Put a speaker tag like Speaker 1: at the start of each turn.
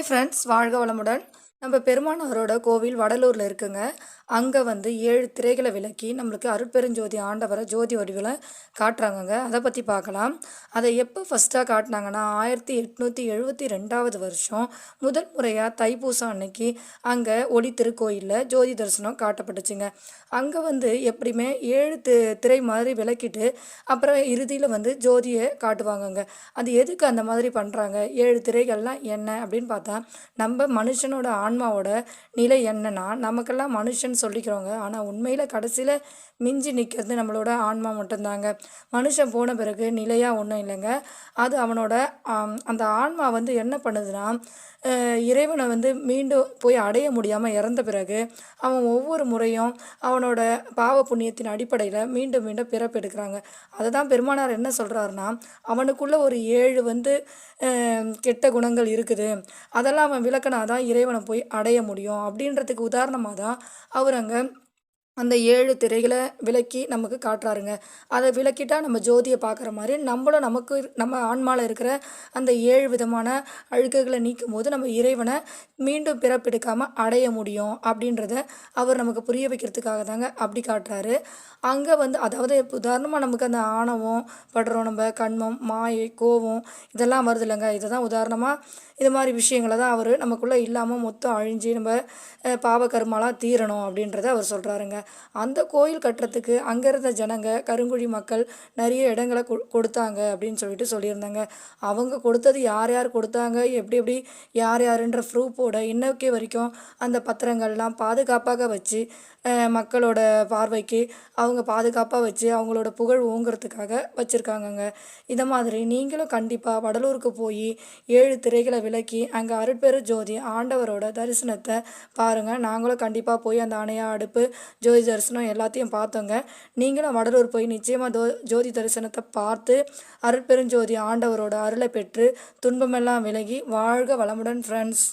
Speaker 1: Hi friends வாழ்க வளமுடன். நம்ம பெருமானாரோட கோவில் வடலூரில் இருக்குங்க. அங்கே வந்து ஏழு திரைகளை விலக்கி நம்மளுக்கு அருட்பெருஞ்சோதி ஆண்டவரை ஜோதி வடிவில் காட்டுறாங்கங்க. அதை பற்றி பார்க்கலாம் அதை எப்போ ஃபஸ்ட்டாக காட்டினாங்கன்னா ஆயிரத்தி எட்நூற்றி எழுபத்தி ரெண்டாவது வருஷம் முதல் முறையாக தைப்பூசம் அன்னைக்கு அங்கே ஒளி திருக்கோயிலில் ஜோதி தரிசனம் காட்டப்பட்டுச்சுங்க. அங்கே வந்து எப்படியுமே ஏழு தி திரை மாதிரி விளக்கிட்டு அப்புறம் இறுதியில் வந்து ஜோதியை காட்டுவாங்கங்க. அது எதுக்கு அந்த மாதிரி பண்ணுறாங்க ஏழு திரைகள்லாம் என்ன அப்படின்னு பார்த்தா நம்ம மனுஷனோட ஆன்மாவோட நிலை என்னன்னா நமக்கெல்லாம் மனுஷன் சொல்லிக்கிறோங்க ஆனால் உண்மையில் கடைசியில் மிஞ்சி நிற்கிறது நம்மளோட ஆன்மா மட்டும்தாங்க. மனுஷன் போன பிறகு நிலையாக ஒன்றும் இல்லைங்க. அது அவனோட அந்த ஆன்மா வந்து என்ன பண்ணுதுன்னா இறைவனை வந்து மீண்டும் போய் அடைய முடியாமல் இறந்த பிறகு அவன் ஒவ்வொரு முறையும் அவனோட பாவ புண்ணியத்தின் அடிப்படையில் மீண்டும் மீண்டும் பிறப்பு எடுக்கிறாங்க. அதை தான் பெருமானார் என்ன சொல்கிறாருன்னா அவனுக்குள்ளே ஒரு ஏழு வந்து கெட்ட குணங்கள் இருக்குது. அதெல்லாம் அவன் விளக்கினா தான் இறைவனை போய் அடைய முடியும் அப்படின்றதுக்கு உதாரணமாக தான் அவர் அங்கே அந்த ஏழு திரைகளை விலக்கி நமக்கு காட்டுறாருங்க. அதை விளக்கிட்டா நம்ம ஜோதியை பார்க்குற மாதிரி நம்மளும் நமக்கு நம்ம ஆன்மாவில் இருக்கிற அந்த ஏழு விதமான அழுக்குகளை நீக்கும் போது நம்ம இறைவனை மீண்டும் பிறப்பெடுக்காமல் அடைய முடியும் அப்படின்றத அவர் நமக்கு புரிய வைக்கிறதுக்காக தாங்க அப்படி காட்டுறாரு. அங்கே வந்து அதாவது உதாரணமாக நமக்கு அந்த ஆணவம் படுறோம் நம்ம கண்மம் மாயை கோபம் இதெல்லாம் வருது இல்லைங்க. இதை தான் உதாரணமாக இது மாதிரி விஷயங்களை தான் அவர் நமக்குள்ளே இல்லாமல் மொத்தம் அழிஞ்சு நம்ம பாவ கர்மாலாம் தீரணும் அப்படின்றத அவர் சொல்கிறாருங்க அந்த கோயில் கட்டுறதுக்கு அங்கே இருந்த ஜனங்க கருங்குழி மக்கள் நிறைய இடங்களை கொ கொடுத்தாங்க அப்படின்னு சொல்லிட்டு சொல்லியிருந்தாங்க. அவங்க கொடுத்தது யார் யார் கொடுத்தாங்க? எப்படி எப்படி யார் யாருன்ற ப்ரூஃபோட இன்னைக்கு வரைக்கும் அந்த பத்திரங்கள்லாம் பாதுகாப்பாக வச்சு மக்களோட பார்வைக்கு அவங்க பாதுகாப்பாக வச்சு அவங்களோட புகழ் ஓங்குறதுக்காக வச்சுருக்காங்கங்க. இதை மாதிரி நீங்களும் கண்டிப்பாக வடலூருக்கு போய் ஏழு திரைகளை விலக்கி அங்கே அருட்பெரு ஜோதி ஆண்டவரோட தரிசனத்தை பாருங்கள் நாங்களும் கண்டிப்பாக போய் அந்த அணையா அடுப்பு ஜோதி தரிசனம் எல்லாத்தையும் பார்த்தோங்க. நீங்களும் வடலூர் போய் நிச்சயமாக தோ ஜோதி தரிசனத்தை பார்த்து அருட்பெருஞ்சோதி ஆண்டவரோட அருளை பெற்று துன்பமெல்லாம் விலகி வாழ்க வளமுடன் ஃப்ரெண்ட்ஸ்